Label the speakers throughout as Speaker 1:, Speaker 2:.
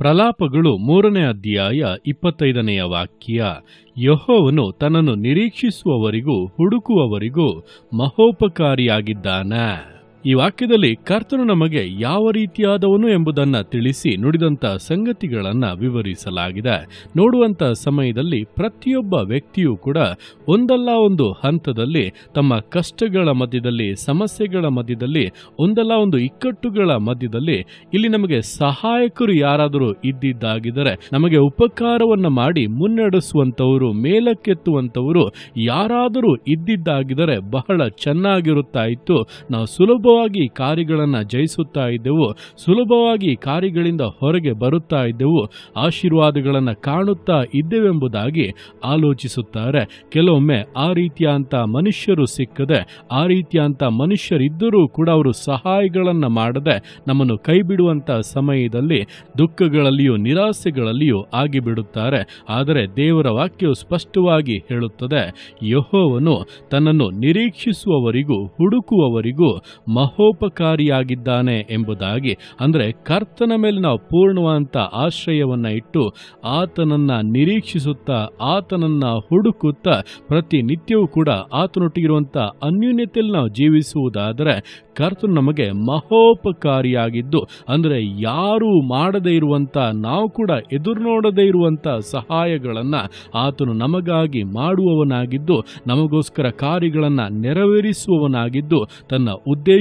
Speaker 1: ಪ್ರಲಾಪಗಳು ಮೂರನೇ ಅಧ್ಯಾಯ ಇಪ್ಪತ್ತೈದನೆಯ ವಾಕ್ಯ. ಯಹೋವನು ತನ್ನನ್ನು ನಿರೀಕ್ಷಿಸುವವರಿಗೂ ಹುಡುಕುವವರಿಗೂ ಮಹೋಪಕಾರಿಯಾಗಿದ್ದಾನೆ. ಈ ವಾಕ್ಯದಲ್ಲಿ ಕರ್ತನು ನಮಗೆ ಯಾವ ರೀತಿಯಾದವನು ಎಂಬುದನ್ನ ತಿಳಿಸಿ ನುಡಿದಂತ ಸಂಗತಿಗಳನ್ನು ವಿವರಿಸಲಾಗಿದೆ. ನೋಡುವಂತ ಸಮಯದಲ್ಲಿ ಪ್ರತಿಯೊಬ್ಬ ವ್ಯಕ್ತಿಯೂ ಕೂಡ ಒಂದಲ್ಲ ಒಂದು ಹಂತದಲ್ಲಿ ತಮ್ಮ ಕಷ್ಟಗಳ ಮಧ್ಯದಲ್ಲಿ, ಸಮಸ್ಯೆಗಳ ಮಧ್ಯದಲ್ಲಿ, ಒಂದಲ್ಲ ಒಂದು ಇಕ್ಕಟ್ಟುಗಳ ಮಧ್ಯದಲ್ಲಿ ಇಲ್ಲಿ ನಮಗೆ ಸಹಾಯಕರು ಯಾರಾದರೂ ಇದ್ದಿದ್ದಾಗಿದ್ದರೆ ನಮಗೆ ಉಪಕಾರವನ್ನ ಮಾಡಿ ಮುನ್ನಡೆಸುವಂತವರು ಮೇಲಕ್ಕೆತ್ತುವಂಥವರು ಯಾರಾದರೂ ಇದ್ದಿದ್ದಾಗಿದ್ದರೆ ಬಹಳ ಚೆನ್ನಾಗಿರುತ್ತಾ ಇತ್ತು ನಾವು ಸುಲಭವಾಗಿ ಕಾರ್ಯಗಳನ್ನು ಜಯಿಸುತ್ತಾ ಇದ್ದೆವು, ಸುಲಭವಾಗಿ ಕಾರ್ಯಗಳಿಂದ ಹೊರಗೆ ಬರುತ್ತಾ ಇದ್ದೆವು, ಆಶೀರ್ವಾದಗಳನ್ನು ಕಾಣುತ್ತಾ ಇದ್ದೆವೆಂಬುದಾಗಿ ಆಲೋಚಿಸುತ್ತಾರೆ. ಕೆಲವೊಮ್ಮೆ ಆ ರೀತಿಯಂತ ಮನುಷ್ಯರು ಸಿಕ್ಕದೆ, ಆ ರೀತಿಯಂತ ಮನುಷ್ಯರಿದ್ದರೂ ಕೂಡ ಅವರು ಸಹಾಯಗಳನ್ನು ಮಾಡದೆ ನಮ್ಮನ್ನು ಕೈ ಬಿಡುವಂತ ಸಮಯದಲ್ಲಿ, ದುಃಖಗಳಲ್ಲಿಯೂ ನಿರಾಸೆಗಳಲ್ಲಿಯೂ ಆಗಿಬಿಡುತ್ತಾರೆ. ಆದರೆ ದೇವರ ವಾಕ್ಯವು ಸ್ಪಷ್ಟವಾಗಿ ಹೇಳುತ್ತದೆ, ಯಹೋವನು ತನ್ನನ್ನು ನಿರೀಕ್ಷಿಸುವವರಿಗೂ ಹುಡುಕುವವರಿಗೂ ಮಹೋಪಕಾರಿಯಾಗಿದ್ದಾನೆ ಎಂಬುದಾಗಿ, ಅಂದರೆ ಕರ್ತನ ಮೇಲೆ ನಾವು ಪೂರ್ಣವಂತ ಆಶ್ರಯವನ್ನು ಇಟ್ಟು ಆತನನ್ನು ನಿರೀಕ್ಷಿಸುತ್ತಾ, ಆತನನ್ನು ಹುಡುಕುತ್ತಾ ಪ್ರತಿನಿತ್ಯವೂ ಕೂಡ ಆತನೊಟ್ಟಿಗಿರುವಂಥ ಅನ್ಯೂನ್ಯತೆಯಲ್ಲಿ ನಾವು ಜೀವಿಸುವುದಾದರೆ ಕರ್ತನು ನಮಗೆ ಮಹೋಪಕಾರಿಯಾಗಿದ್ದು, ಅಂದರೆ ಯಾರೂ ಮಾಡದೇ ಇರುವಂಥ, ನಾವು ಕೂಡ ಎದುರು ನೋಡದೇ ಇರುವಂಥ ಸಹಾಯಗಳನ್ನು ಆತನು ನಮಗಾಗಿ ಮಾಡುವವನಾಗಿದ್ದು, ನಮಗೋಸ್ಕರ ಕಾರ್ಯಗಳನ್ನು ನೆರವೇರಿಸುವವನಾಗಿದ್ದು, ತನ್ನ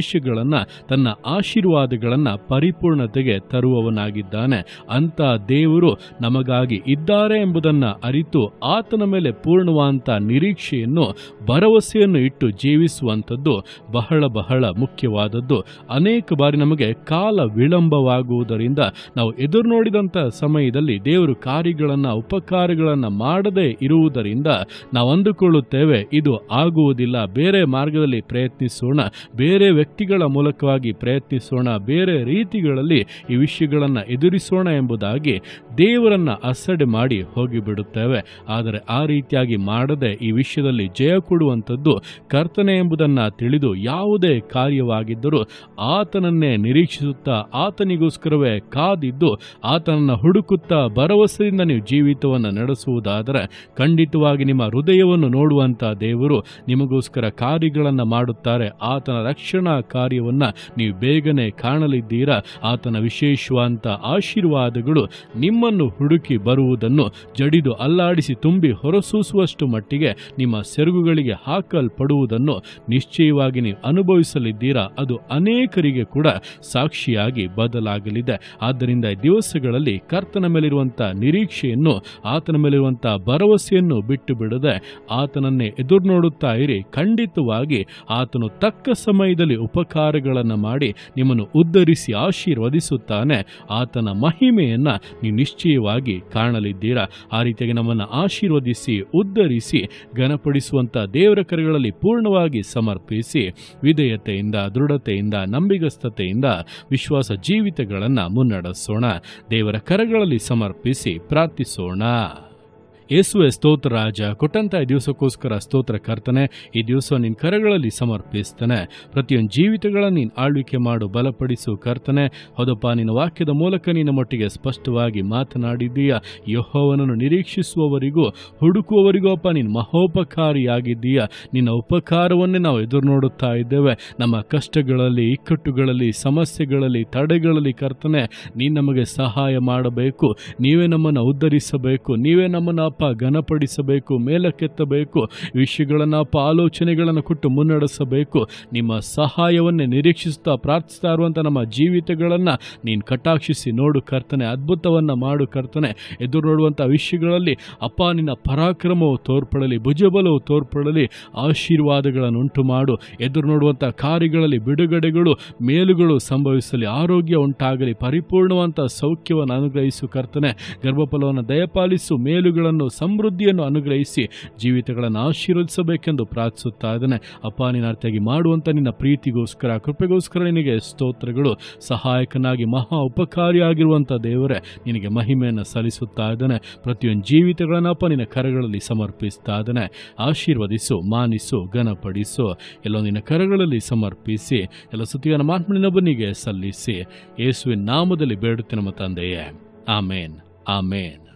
Speaker 1: ಉದ್ದೇಶಗಳನ್ನು ತನ್ನ ಆಶೀರ್ವಾದಗಳನ್ನು ಪರಿಪೂರ್ಣತೆಗೆ ತರುವವನಾಗಿದ್ದಾನೆ. ಅಂತ ದೇವರು ನಮಗಾಗಿ ಇದ್ದಾರೆ ಎಂಬುದನ್ನು ಅರಿತು ಆತನ ಮೇಲೆ ಪೂರ್ಣವಾದಂಥ ನಿರೀಕ್ಷೆಯನ್ನು, ಭರವಸೆಯನ್ನು ಇಟ್ಟು ಜೀವಿಸುವಂಥದ್ದು ಬಹಳ ಬಹಳ ಮುಖ್ಯವಾದದ್ದು. ಅನೇಕ ಬಾರಿ ನಮಗೆ ಕಾಲ ವಿಳಂಬವಾಗುವುದರಿಂದ ನಾವು ಎದುರು ನೋಡಿದಂಥ ಸಮಯದಲ್ಲಿ ದೇವರು ಕಾರ್ಯಗಳನ್ನು, ಉಪಕಾರಗಳನ್ನು ಮಾಡದೇ ಇರುವುದರಿಂದ ನಾವು ಅಂದುಕೊಳ್ಳುತ್ತೇವೆ ಇದು ಆಗುವುದಿಲ್ಲ. ಬೇರೆ ಮಾರ್ಗದಲ್ಲಿ ಪ್ರಯತ್ನಿಸೋಣ. ಬೇರೆ ವ್ಯಕ್ತಿಗಳ ಮೂಲಕವಾಗಿ ಪ್ರಯತ್ನಿಸೋಣ, ಬೇರೆ ರೀತಿಗಳಲ್ಲಿ ಈ ವಿಷಯಗಳನ್ನು ಎದುರಿಸೋಣ ಎಂಬುದಾಗಿ ದೇವರನ್ನು ಅಸಡೆ ಮಾಡಿ ಹೋಗಿಬಿಡುತ್ತೇವೆ. ಆದರೆ ಆ ರೀತಿಯಾಗಿ ಮಾಡದೆ ಈ ವಿಷಯದಲ್ಲಿ ಜಯ ಕೊಡುವಂಥದ್ದು ಕರ್ತನೆ ಎಂಬುದನ್ನು ತಿಳಿದು ಯಾವುದೇ ಕಾರ್ಯವಾಗಿದ್ದರೂ ಆತನನ್ನೇ ನಿರೀಕ್ಷಿಸುತ್ತಾ ಆತನಿಗೋಸ್ಕರವೇ ಕಾದಿದ್ದು, ಆತನನ್ನು ಹುಡುಕುತ್ತಾ ಭರವಸೆಯಿಂದ ನೀವು ಜೀವಿತವನ್ನು ನಡೆಸುವುದಾದರೆ ಖಂಡಿತವಾಗಿ ನಿಮ್ಮ ಹೃದಯವನ್ನು ನೋಡುವಂಥ ದೇವರು ನಿಮಗೋಸ್ಕರ ಕಾರ್ಯಗಳನ್ನು ಮಾಡುತ್ತಾರೆ. ಆತನ ರಕ್ಷಣಾ ಕಾರ್ಯವನ್ನು ನೀವು ಬೇಗನೆ ಕಾಣಲಿದ್ದೀರಾ? ಆತನ ವಿಶೇಷವಾದಂಥ ಆಶೀರ್ವಾದಗಳು ನಿಮ್ಮನ್ನು ಹುಡುಕಿ ಬರುವುದನ್ನು ಜಡಿದು ಅಲ್ಲಾಡಿಸಿ ತುಂಬಿ ಹೊರಸೂಸುವಷ್ಟು ಮಟ್ಟಿಗೆ ನಿಮ್ಮ ಸೆರಗುಗಳಿಗೆ ಹಾಕಲ್ಪಡುವುದನ್ನು ನಿಶ್ಚಯವಾಗಿ ನೀವು ಅನುಭವಿಸಲಿದ್ದೀರಾ? ಅದು ಅನೇಕರಿಗೆ ಕೂಡ ಸಾಕ್ಷಿಯಾಗಿ ಬದಲಾಗಲಿದೆ. ಆದ್ದರಿಂದ ದಿವಸಗಳಲ್ಲಿ ಕರ್ತನ ಮೇಲಿರುವಂಥ ನಿರೀಕ್ಷೆಯನ್ನು, ಆತನ ಮೇಲಿರುವಂಥ ಭರವಸೆಯನ್ನು ಬಿಟ್ಟು ಬಿಡದೆ ಆತನನ್ನೇ ಎದುರು ನೋಡುತ್ತಾ ಇರಿ. ಖಂಡಿತವಾಗಿ ಆತನು ತಕ್ಕ ಸಮಯದಲ್ಲಿ ಉಪಕಾರಗಳನ್ನು ಮಾಡಿ ನಿಮ್ಮನ್ನು ಉದ್ಧರಿಸಿ ಆಶೀರ್ವದಿಸುತ್ತಾನೆ. ಆತನ ಮಹಿಮೆಯನ್ನು ನೀವು ನಿಶ್ಚಯವಾಗಿ ಕಾಣಲಿದ್ದೀರಾ? ಆ ರೀತಿಯಾಗಿ ನಮ್ಮನ್ನು ಆಶೀರ್ವದಿಸಿ, ಉದ್ಧರಿಸಿ ಘನಪಡಿಸುವಂಥ ದೇವರ ಕರೆಗಳಲ್ಲಿ ಪೂರ್ಣವಾಗಿ ಸಮರ್ಪಿಸಿ, ವಿಧೇಯತೆಯಿಂದ, ದೃಢತೆಯಿಂದ, ನಂಬಿಗಸ್ತತೆಯಿಂದ ವಿಶ್ವಾಸ ಜೀವಿತಗಳನ್ನು ಮುನ್ನಡೆಸೋಣ. ದೇವರ ಕರಗಳಲ್ಲಿ ಸಮರ್ಪಿಸಿ ಪ್ರಾರ್ಥಿಸೋಣ. ಯೇಸುವೆ ಸ್ತೋತ್ರ ರಾಜ, ಕೊಟ್ಟಂತ ಈ ದಿವಸಕ್ಕೋಸ್ಕರ ಸ್ತೋತ್ರ ಕರ್ತನೆ, ಈ ದಿವಸ ನಿನ್ನ ಕರಗಳಲ್ಲಿ ಸಮರ್ಪಿಸ್ತಾನೆ. ಪ್ರತಿಯೊಂದು ಜೀವಿತಗಳನ್ನು ನೀನು ಆಳ್ವಿಕೆ ಮಾಡು, ಬಲಪಡಿಸು ಕರ್ತನೆ. ಹೌದಪ್ಪ, ನಿನ್ನ ವಾಕ್ಯದ ಮೂಲಕ ನಿನ್ನ ಮಟ್ಟಿಗೆ ಸ್ಪಷ್ಟವಾಗಿ ಮಾತನಾಡಿದ್ದೀಯ. ಯಹೋವನನ್ನು ನಿರೀಕ್ಷಿಸುವವರಿಗೂ, ಹುಡುಕುವವರಿಗೂ ಅಪ್ಪ, ನೀನು ಮಹೋಪಕಾರಿಯಾಗಿದ್ದೀಯ. ನಿನ್ನ ಉಪಕಾರವನ್ನೇ ನಾವು ಎದುರು ನೋಡುತ್ತಾ ಇದ್ದೇವೆ. ನಮ್ಮ ಕಷ್ಟಗಳಲ್ಲಿ, ಇಕ್ಕಟ್ಟುಗಳಲ್ಲಿ, ಸಮಸ್ಯೆಗಳಲ್ಲಿ, ತಡೆಗಳಲ್ಲಿ ಕರ್ತನೆ, ನೀನು ನಮಗೆ ಸಹಾಯ ಮಾಡಬೇಕು. ನೀವೇ ನಮ್ಮನ್ನು ಉದ್ಧರಿಸಬೇಕು. ನೀವೇ ನಮ್ಮನ್ನು ಅಪ್ಪ ಘನಪಡಿಸಬೇಕು, ಮೇಲಕ್ಕೆತ್ತಬೇಕು, ವಿಷಯಗಳನ್ನು ಅಪ್ಪ ಆಲೋಚನೆಗಳನ್ನು ಕೊಟ್ಟು ಮುನ್ನಡೆಸಬೇಕು. ನಿಮ್ಮ ಸಹಾಯವನ್ನೇ ನಿರೀಕ್ಷಿಸುತ್ತಾ ಪ್ರಾರ್ಥಿಸ್ತಾ ಇರುವಂಥ ನಮ್ಮ ಜೀವಿತಗಳನ್ನು ನೀನು ಕಟಾಕ್ಷಿಸಿ ನೋಡು ಕರ್ತನೆ, ಅದ್ಭುತವನ್ನು ಮಾಡು ಕರ್ತನೆ. ಎದುರು ನೋಡುವಂಥ ವಿಷಯಗಳಲ್ಲಿ ಅಪ್ಪ ನಿನ್ನ ಪರಾಕ್ರಮವು ತೋರ್ಪಡಲಿ, ಭುಜಬಲವು ತೋರ್ಪಡಲಿ, ಆಶೀರ್ವಾದಗಳನ್ನು ಉಂಟು ಮಾಡು. ಎದುರು ನೋಡುವಂಥ ಕಾರ್ಯಗಳಲ್ಲಿ ಬಿಡುಗಡೆಗಳು, ಮೇಲುಗಳು ಸಂಭವಿಸಲಿ, ಆರೋಗ್ಯ ಉಂಟಾಗಲಿ, ಪರಿಪೂರ್ಣವಂತ ಸೌಖ್ಯವನ್ನು ಅನುಗ್ರಹಿಸು ಕರ್ತನೆ. ಗರ್ಭಫಲವನ್ನು ದಯಪಾಲಿಸು, ಮೇಲುಗಳನ್ನು ಸಮೃದ್ಧಿಯನ್ನು ಅನುಗ್ರಹಿಸಿ ಜೀವಿತಗಳನ್ನು ಆಶೀರ್ವದಿಸಬೇಕೆಂದು ಪ್ರಾರ್ಥಿಸುತ್ತಾ ಇದ್ದಾನೆ. ಅಪ್ಪ ನಿನ್ನ ಅರ್ಥವಾಗಿ ಮಾಡುವಂಥ ನಿನ್ನ ಪ್ರೀತಿಗೋಸ್ಕರ, ಕೃಪೆಗೋಸ್ಕರ ನಿನಗೆ ಸ್ತೋತ್ರಗಳು. ಸಹಾಯಕನಾಗಿ, ಮಹಾ ಉಪಕಾರಿಯಾಗಿರುವಂಥ ದೇವರೇ, ನಿನಗೆ ಮಹಿಮೆಯನ್ನು ಸಲ್ಲಿಸುತ್ತಾ ಇದ್ದಾನೆ. ಪ್ರತಿಯೊಂದು ಜೀವಿತಗಳನ್ನು ನಿನ್ನ ಕರಗಳಲ್ಲಿ ಸಮರ್ಪಿಸ್ತಾ ಇದ್ದಾನೆ. ಆಶೀರ್ವದಿಸು, ಮಾನಿಸು, ಘನಪಡಿಸು. ಎಲ್ಲ ನಿನ್ನ ಕರಗಳಲ್ಲಿ ಸಮರ್ಪಿಸಿ, ಎಲ್ಲ ಸುತ್ತಿಯ ಮಾತ್ಮನಿನೊಬ್ಬನಿಗೆ ಸಲ್ಲಿಸಿ. ಯೇಸುವಿನ ನಾಮದಲ್ಲಿ ಬೇಡುತ್ತೆ ನಮ್ಮ ತಂದೆಯೇ. ಆಮೇನ್. ಆಮೇನ್.